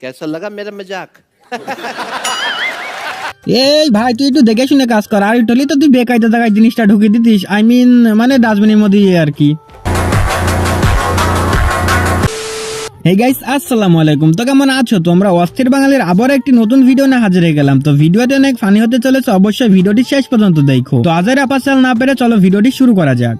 कैसा लगा मेरा मजाक এই ভাই তুই একটু দেখে শুনে কাজ কর আর একটু হলেই তো তুই বেকায়দা জায়গায় জিনিসটা ঢুকিয়ে দিতিস আই মিন মানে ডাস্টবিনের মধ্যে ইয়ে আর কি এই গাইস আসসালামু আলাইকুম। তো কেমন আছো? তোমরা অস্থির বাঙালির আবার একটি নতুন ভিডিও না হাজির হয়ে গেলাম। তো ভিডিওটি অনেক ফানি হতে চলেছে, অবশ্যই ভিডিওটি শেষ পর্যন্ত দেখো। তো আজের আপাচাল না পেরে চলো ভিডিওটি শুরু করা যাক।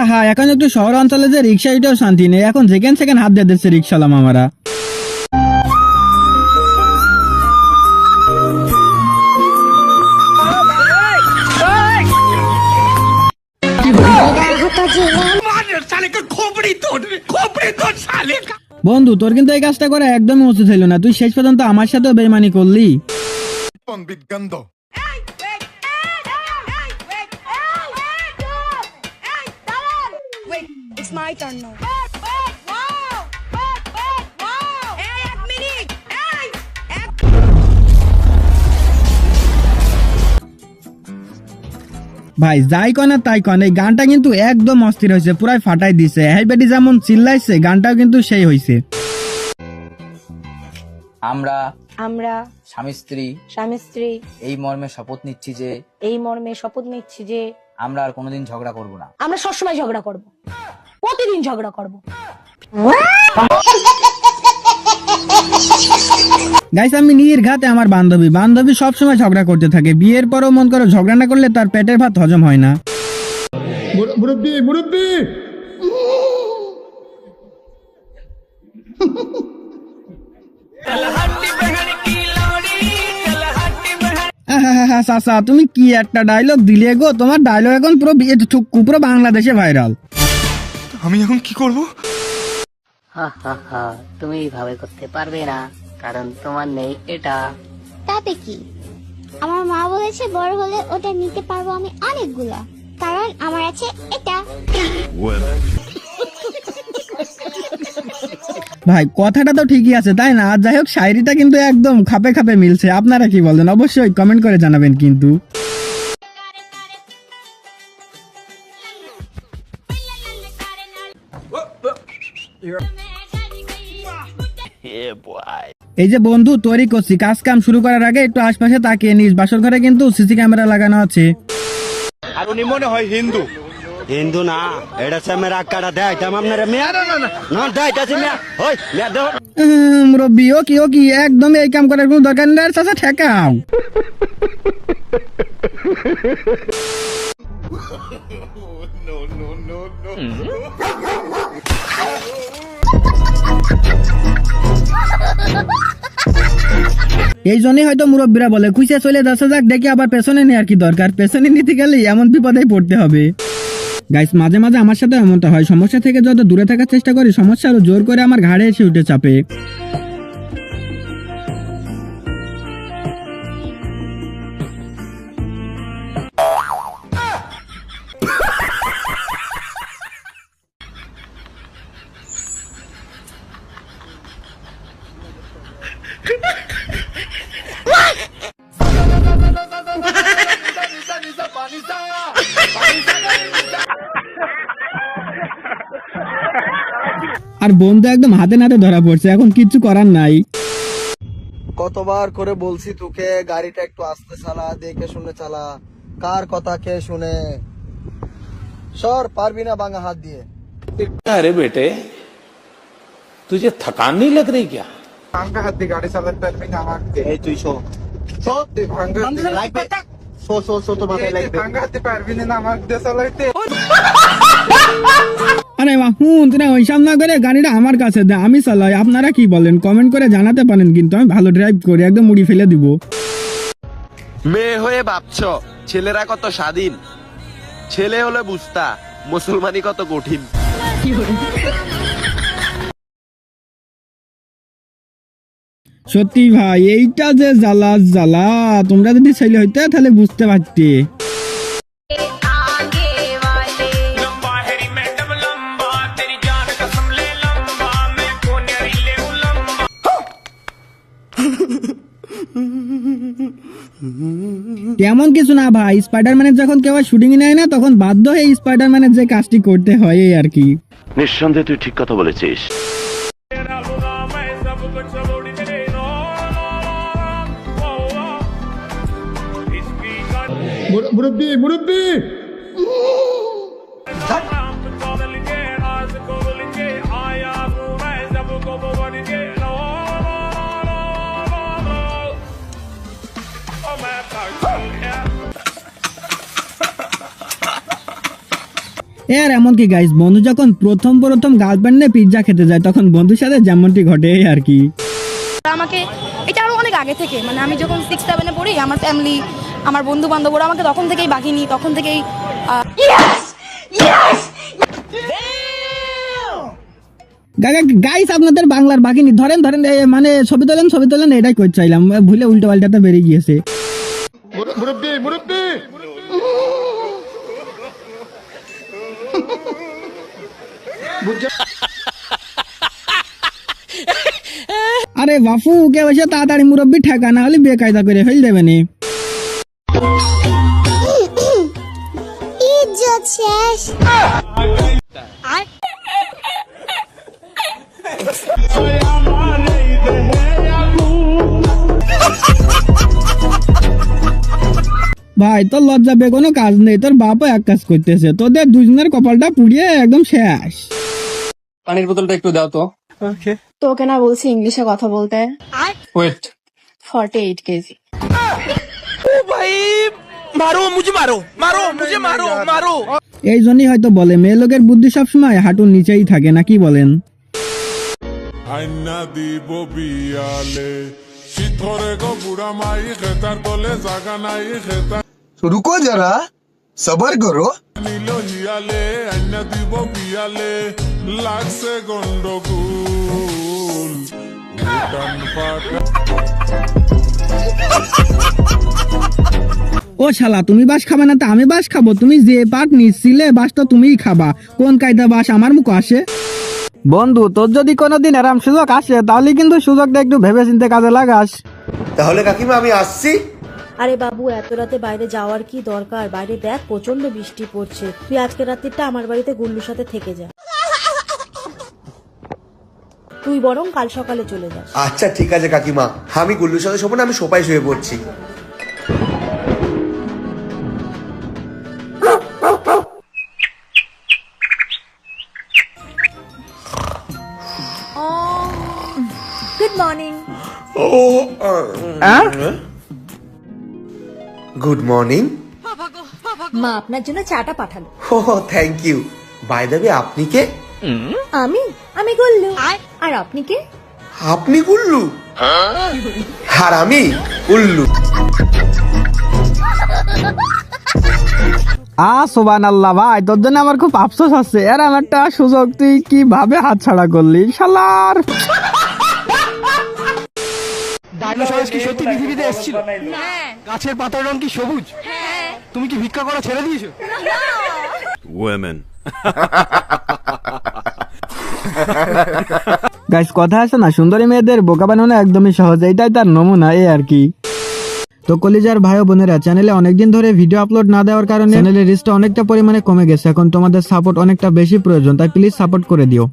আহা, এখন একটু শহর অঞ্চলে যে রিক্সা, এটাও শান্তি নেই। এখন যেখান সেখানে হাত দিয়ে দিচ্ছে রিক্সালাম আমরা বন্ধু তোর কিন্তু এই কাজটা করা একদমই উচিত হইল না তুই শেষ পর্যন্ত আমার সাথে বেমানি করলি it's my turn now. ভাই যাই কন তাই কন এই গানটা কিন্তু একদম অস্থির হয়েছে পুরাই ফাটাই দিছে। হ্যাঁ বেটি যেমন চিল্লাইছে গানটাও কিন্তু সেই হয়েছে আমরা আমরা স্বামী স্ত্রী স্বামী স্ত্রী এই মর্মে শপথ নিচ্ছি যে এই মর্মে শপথ নিচ্ছি যে আমরা আর কোনোদিন ঝগড়া করব না। আমরা সবসময় ঝগড়া করব। প্রতিদিন ঝগড়া করব। গাইস আমি নির্ঘাতে আমার বান্ধবী। বান্ধবী সবসময় ঝগড়া করতে থাকে। বিয়ের পরও মন করো ঝগড়া না করলে তার পেটের ভাত হজম হয় না। মুরব্বি মুরব্বি! তুমি কি একটা ডায়লগ দিলে গো? তোমার ডায়লগ এখন পুরো পুরো বাংলাদেশে ভাইরাল আমি এখন কি করব? হা হা হা তুমি এইভাবে করতে পারবে না। কারণ তোমার নেই এটা। তাতে কি? আমার মা বলেছে বড় হলে ওটা নিতে পারব আমি অনেকগুলা। কারণ আমার আছে এটা। ভাই কথাটা তো ঠিকই আছে তাই না? আর যাই হোক শায়রিটা কিন্তু একদম খাপে খাপে মিলছে। আপনারা কি বলেন? অবশ্যই কমেন্ট করে জানাবেন কিন্তু। এই যে বন্ধু তৈরি করছি। কাজ কাম শুরু করার আগে একটু আশপাশে তাকিয়ে নিস। বাসর ঘরে কিন্তু সিসি ক্যামেরা লাগানো আছে। আর উনি মনে হয় হিন্দু। হিন্দু না এটা হচ্ছে মেরা কাটা দেয়। তাম আপনার মেয়া। না না দেয় তাছে মেয়া। ওই মেয়া দেহ। মুরব্বি ও কি ও কি? একদম এই কাম করার কোনো দরকার নেই। চাচা ঠেকাও। এই জন্যই হয়তো মুরব্বীরা বলে, খুঁজে চলে যাচ্ছে যাক দেখে আবার পেছনে নেওয়ার কি দরকার। পেছনে নিতে গেলে এমন বিপদে পড়তে হবে। গাইস মাঝে মাঝে আমার সাথে এমনটা হয়। সমস্যা থেকে যত দূরে থাকার চেষ্টা করি, সমস্যা আরও জোর করে আমার ঘাড়ে এসে উঠে চাপে। আর বোন তো একদম হাতে নাতে ধরা পড়ছে এখন কিচ্ছু করার নাই। কতবার করে বলছি তোকে গাড়িটা একটু আস্তে চালা দেখে শুনে চালা। কার কথা কে শুনে? সর পারবি না বাঙা হাত দিয়ে। আরে বেটে তুঝে থাকান নেই লাগ রই কিয়া ভাঙ্গা হাত দিয়ে গাড়ি চালাতে পারবি না আমার দিয়ে। এই তুই শো। শো তুই ভাঙ্গা লাগবে শো শো শো তো মাথায় লাগবে ভাঙ্গা হাতে পারবি না আমার দিয়ে চালাইতে। আরে হুন তোরা ওইসব না করে গাড়িটা আমার কাছে দে আমি চালাই। আপনারা কি বলেন? কমেন্ট করে জানাতে পারেন কিন্তু আমি ভালো ড্রাইভ করি একদম মুড়ি ফেলে দিব। মেয়ে হয়ে ভাবছ ছেলেরা কত স্বাধীন? ছেলে হলে বুঝতা মুসলমানি কত কঠিন। সত্যি ভাই এইটা যে জ্বালা জ্বালা তোমরা যদি ছেলে হইতে তাহলে বুঝতে পারতে। তেমন কিছু না ভাই স্পাইডারম্যানের যখন কেউ শুটিং নেয় না তখন বাধ্য হয়ে স্পাইডারম্যানের যে কাজটি করতে হয় এই আর কি। নিঃসন্দেহে তুই ঠিক কথা বলেছিস। মুরব্বী মুরব্বী! এর এমন কি গাইস বন্ধু যখন প্রথম প্রথম গার্লফ্রেন্ড নিয়ে পিৎজা খেতে যায় তখন বন্ধুর সাথে যেমনটি ঘটে আর কি। আমাকে এটা আরও অনেক আগে থেকে মানে আমি যখন সিক্স সেভেনে পড়ি আমার ফ্যামিলি আমার বন্ধু বান্ধব ওরা আমাকে তখন থেকেই বাগিনি তখন থেকেই গাইস আপনাদের বাংলার বাকিনি ধরেন ধরেন মানে ছবি তোলেন ছবি তোলেন এটাই করতে চাইলাম ভুলে উল্টো পাল্টাতে বেরিয়ে গিয়েছে। মুরব্বী মুরব্বী আরে বাপু কে বসে তাড়াতাড়ি মুরব্বী ঠেকা না হলে বেকায়দা করে ফেল দেবে নি। ভাই তোর লজ্জা কোনো কাজ নেই তোর বাপও এক কাজ করতেছে তোদের দুজনের কপালটা পুড়িয়ে একদম শেষ। পানির বোতলটা একটু দাও তো। তোকে না বলছি ইংলিশে কথা বলতে। Weight forty eight KG. এই জন্যই হয়তো বলে মেয়ে লোকের বুদ্ধি সবসময় হাঁটুর নিচেই থাকে না কি বলেন? আইনা দিব বিয়ালে শীতরে গো বুড়া মাই খেতার তলে জাগা নাই খেতা রুকো যারা সবার করো। নিল হিয়ালে আইনা দিব বিয়ালে লাগছে গন্ডগোল। ও শালা তুমি বাস খাবে না তা আমি বাস খাব। তুমি যে পাট নিচ্ছিলে বাসটা তুমিই খাবা। কোন কায়দা বাস আমার মুখ আসে? বন্ধু তোর যদি কোনোদিন এরম সুযোগ আসে তাহলে কিন্তু সুযোগটা একটু ভেবে চিন্তে কাজে লাগাস। তাহলে কাকিমা আমি আসছি। আরে বাবু এত রাতে বাইরে যাওয়ার কি দরকার? বাইরে দেখ প্রচণ্ড বৃষ্টি পড়ছে। তুই আজকে রাত্রিটা আমার বাড়িতে গুল্লুর সাথে থেকে যা। তুই বরং কাল সকালে চলে যাস। আচ্ছা ঠিক আছে কাকিমা। আমি গুল্লুর সাথে শোবো না আমি সোপায় শুয়ে পড়ছি। গুড মর্নিং গুড মর্নিং মা আপনার জন্য চাটা পাঠালো। ও থ্যাংক ইউ বাই দ্য আপনি কে? আমি আমি গুল্লু। আর আপনি কে? আপনি গুল্লু। আর আমি উল্লু। আ সোবান আল্লাহ ভাই তোর জন্য আমার খুব আফসোস হচ্ছে এরম একটা সুযোগ তুই কীভাবে হাতছাড়া করলি? শালার ডাইনোসরস কি সত্যি পৃথিবীতে এসেছিল? গাছের পাতার রং কি সবুজ? তুমি কি ভিক্ষা করা ছেড়ে দিয়েছ? ওয়েমেন গাইস কথা আছে না? সুন্দরী মেয়েদের বোকা বানানো একদমই সহজ। এটাই তার নমুনা এ আর কি। তো কলিজার ভাই বোনেরা চ্যানেলে অনেকদিন ধরে ভিডিও আপলোড না দেওয়ার কারণে চ্যানেলের রিচটা অনেকটা পরিমাণে কমে গেছে। এখন তোমাদের সাপোর্ট অনেকটা বেশি প্রয়োজন, তাই প্লিজ সাপোর্ট করে দিও।